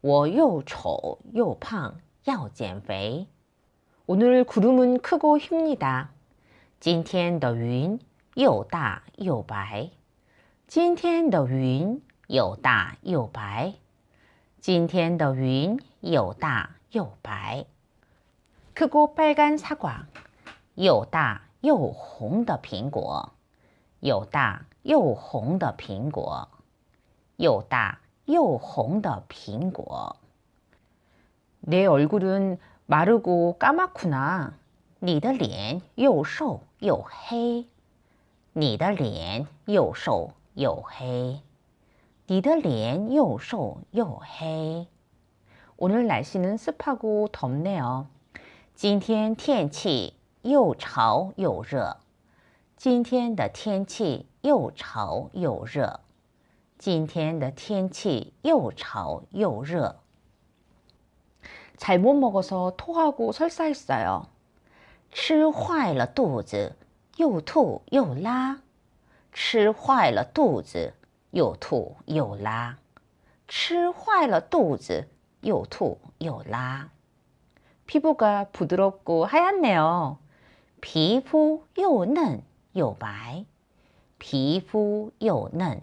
我又丑又胖，要减肥。 오늘 구름은 크고 힙니다. 今天的云又大又白。今天的云又大又白。 크고 빨간 사과. 又大又红的苹果。又大又红的苹果。又大。 又红的苹果。내 얼굴은 마르고 까맣구나. 你的脸又瘦又黑。你的脸又瘦又黑。 오늘 날씨는 습하고 덥네요. 今天天气又潮又热。今天的天气又潮又热。 今天的天气又潮又热。 잘못 먹어서 토하고 설사했어요. 吃坏了肚子，又吐又拉。吃坏了肚子，又吐又拉。 피부가 부드럽고 하얗네요. 皮肤又嫩又白，皮肤又嫩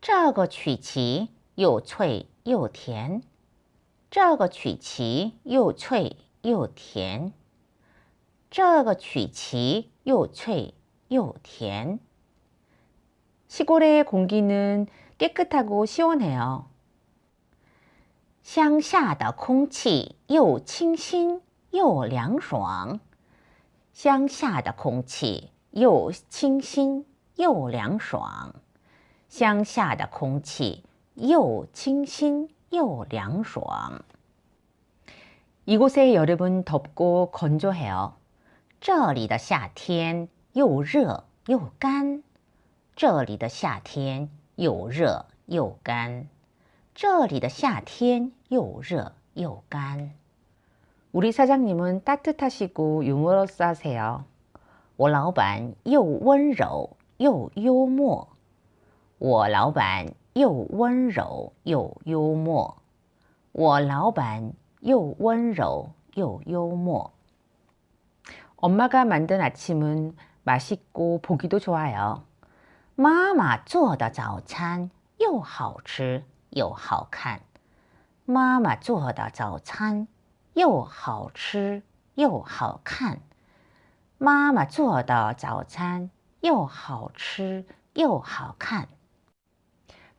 这个曲奇又脆又甜。这个曲奇又脆又甜。这个曲奇又脆又甜。 시골의 공기는 깨끗하고 시원해요. 乡下的空气又清新又凉爽。乡下的空气又清新又凉爽。 又清新又凉爽。 이곳의 여름은 덥고 건조해요. 这里的夏天又热又干。这里的夏天又热又干。这里的夏天又热又干。 우리 사장님은 따뜻하시고 유머러스하세요. 我老板又温柔又幽默。 我老板又温柔又幽默。我老板又温柔又幽默。엄마가만든아침은맛있고보기도좋아요妈妈做的早餐又好吃又好看。妈妈做的早餐又好吃又好看。妈妈做的早餐又好吃又好看。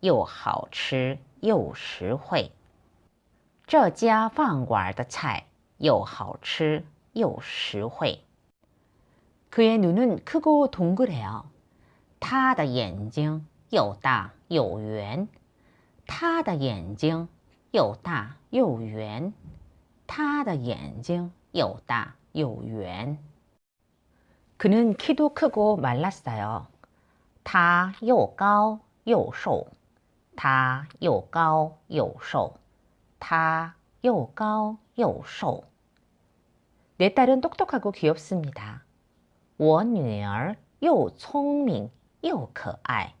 又好吃又实惠。 这家饭馆的菜又好吃又实惠。그의눈은크고동그래요他的眼睛又大又圆。他的眼睛又大又圆。他的眼睛又大又圆。그는키도크고말랐어 요。 他又高又瘦。 他又高又瘦。他又高又瘦。내딸은똑똑하고귀엽습니다我女儿又聪明又可爱。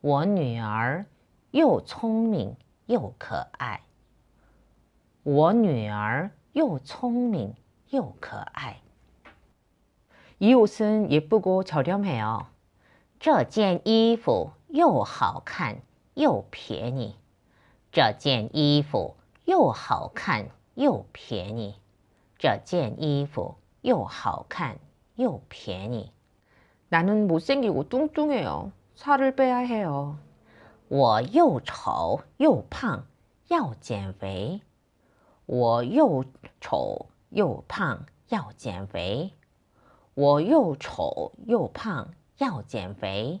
我女儿又聪明又可爱。我女儿又聪明又可爱。이옷은예쁘고저렴해요这件衣服又好看 又便宜。这件衣服又好看又便宜。这件衣服又好看又便宜。나는못생기고뚱뚱해요살을빼야해요我又丑又胖，要减肥。我又丑又胖，要减肥。我又丑又胖，要减肥。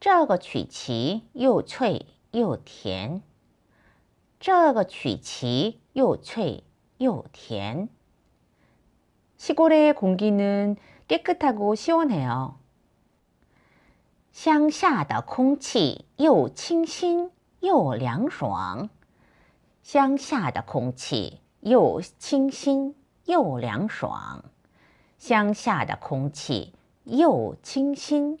这个曲奇又脆又甜。这个曲奇又脆又甜。시골의공기는깨끗하고시원해요乡下的空气又清新又凉爽。乡下的空气又清新又凉爽，乡下的空气又清新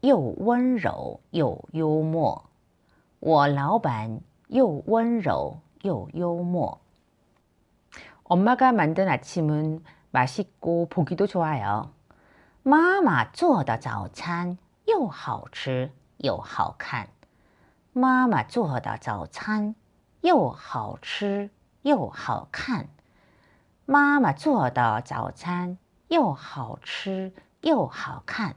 又温柔又幽默.我老板又温柔又幽默. 엄마가 만든 아침은 맛있고 보기도 좋아요. 妈妈做的早餐又好吃又好看.妈妈做的早餐又好吃又好看，妈妈做的早餐又好吃又好看。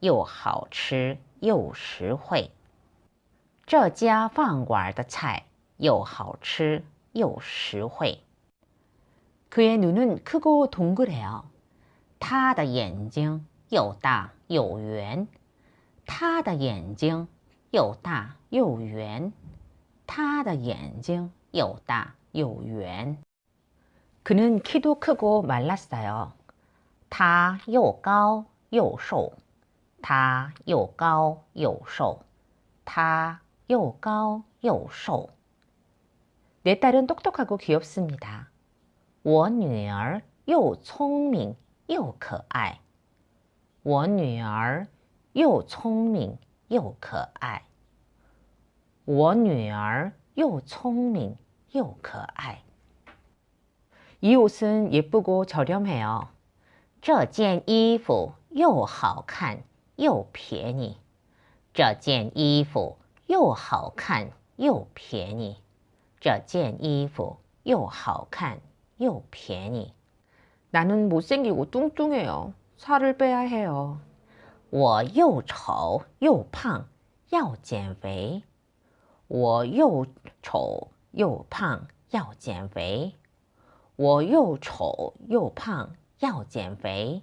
又好吃又实惠。这家饭馆的菜又好吃又实惠。그의눈은크고동그래요他的眼睛又大又圆。他的眼睛又大又圆。他的眼睛又大又圆。그는키도크고말랐어요他又高又瘦。 他又高又瘦。他又高又瘦。내딸은똑똑하고귀엽습니다我女儿又聪明又可爱。我女儿又聪明又可爱。我女儿又聪明又可爱。이옷은예쁘고저렴해요这件衣服又好看 又便宜。这件衣服又好看又便宜。这件衣服又好看又便宜。나는못생기고뚱뚱해요살을빼야해요我又丑又胖，要减肥。我又丑又胖，要减肥。我又丑又胖，要减肥。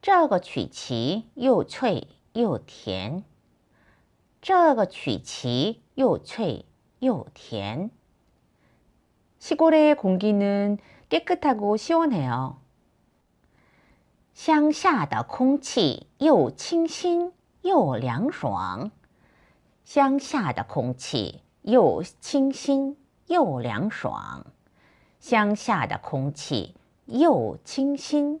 这个曲奇又脆又甜。这个曲奇又脆又甜。시골의공기는깨끗하고시원해요乡下的空气又清新又凉爽。乡下的空气又清新又凉爽。乡下的空气又清新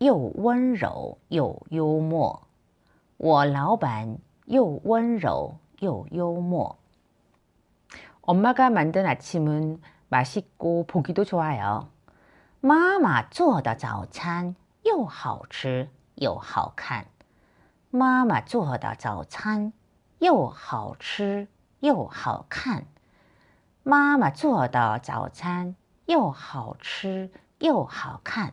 又温柔又幽默。我老板又温柔又幽默。엄마가만든아침은맛있고보기도좋아요妈妈做的早餐又好吃又好看。妈妈做的早餐又好吃 又好看。妈妈做的早餐又好吃又好看。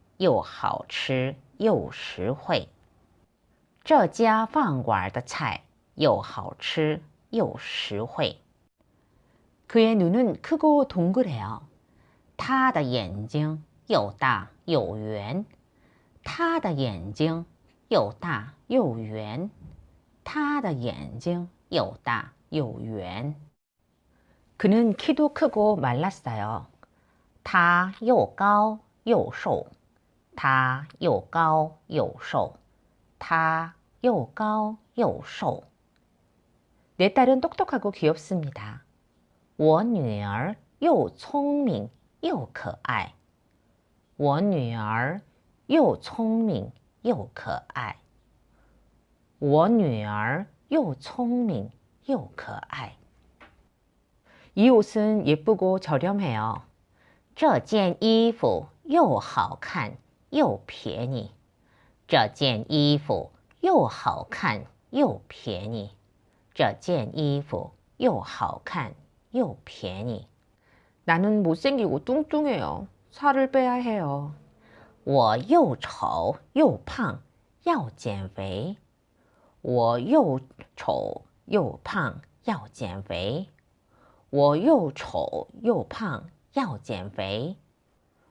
又好吃又实惠。这家饭馆的菜又好吃又实惠。그의눈은크고동그래요他的眼睛又大又圆。他的眼睛又大又圆。他的眼睛又大又圆。그는키도크고말랐어요他又高又瘦。 他又高又瘦。他又高又瘦。내딸은똑똑하고귀엽습니다我女儿又聪明又可爱。我女儿又聪明又可爱。我女儿又聪明又可爱。이옷은예쁘고저렴해요这件衣服又好看 又便宜。这件衣服又好看又便宜。这件衣服又好看又便宜。나는못생기고뚱뚱해요살을빼야해요我又丑又胖，要减肥。我又丑又胖，要减肥。我又丑又胖，要减肥。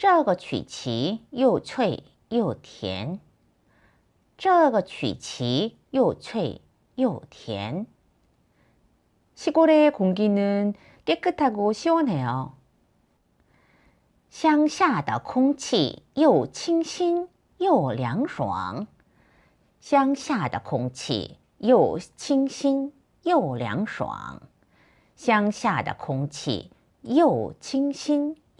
这个曲奇又脆又甜。这个曲奇又脆又甜。시골의공기는깨끗하고시원해요乡下的空气又清新又凉爽。乡下的空气又清新又凉爽。乡下的空气又清新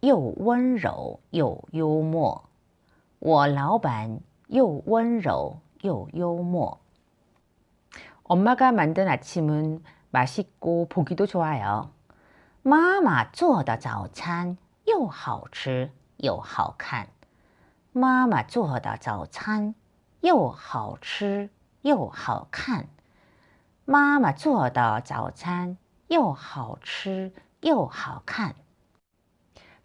又温柔又幽默。我老板又温柔又幽默。엄마가만든아침은맛있고보기도좋아요妈妈做的早餐又好吃又好看。妈妈做的早餐又好吃又好看。妈妈做的早餐又好吃又好看。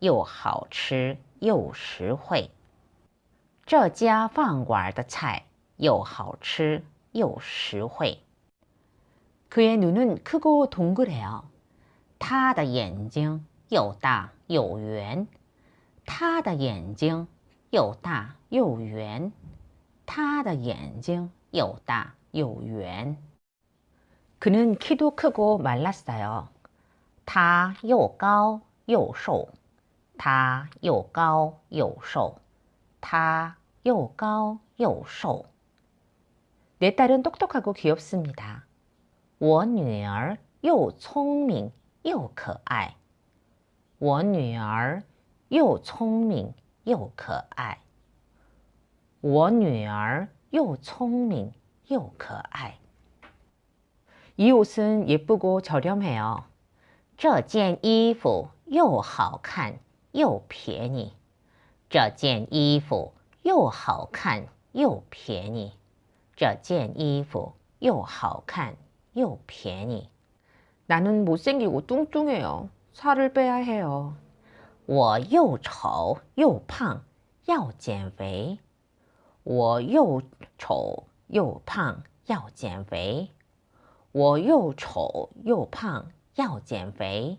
又好吃又实惠。这家饭馆的菜又好吃又实惠。그의눈은크고동그래요他的眼睛又大又圆。他的眼睛又大又圆。他的眼睛又大又圆。그는키도크고말랐어요他又高又瘦。 他又高又瘦。他又高又瘦。내딸은똑똑하고귀엽습니다我女儿又聪明又可爱。我女儿又聪明又可爱。我女儿又聪明又可爱。이옷은예쁘고저렴해요这件衣服又好看 又便宜。这件衣服又好看又便宜。这件衣服又好看。又便宜。나는못생기고뚱뚱해요살을빼야해요我又丑又胖，要减肥。我又丑又胖，要减肥。我又丑又胖，要减肥。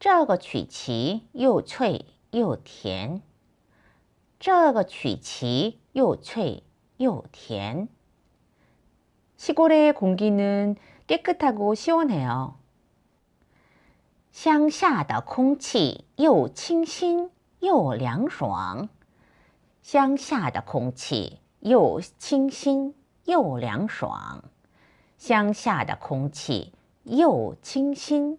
这个曲奇又脆又甜。这个曲奇又脆又甜。 시골의 공기는 깨끗하고 시원해요. 乡下的空气又清新又凉爽。乡下的空气又清新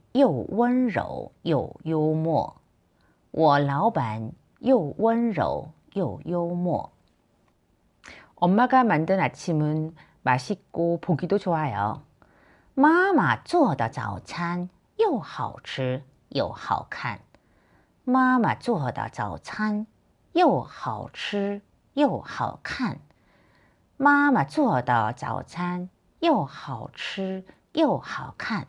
又温柔又幽默。我老板又温柔又幽默。엄마가만든아침은맛있고보기도좋아요妈妈做的早餐又好吃又好看。妈妈做的早餐又好吃又好看。妈妈做的早餐又好吃又好看。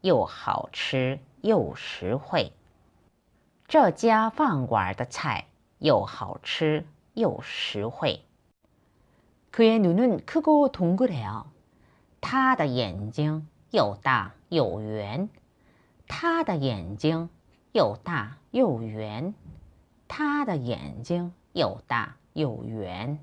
又好吃又实惠。这家饭馆的菜又好吃又实惠。그의눈은크고동그래요他的眼睛又大又圆。他的眼睛又大又圆。他的眼睛又大又圆。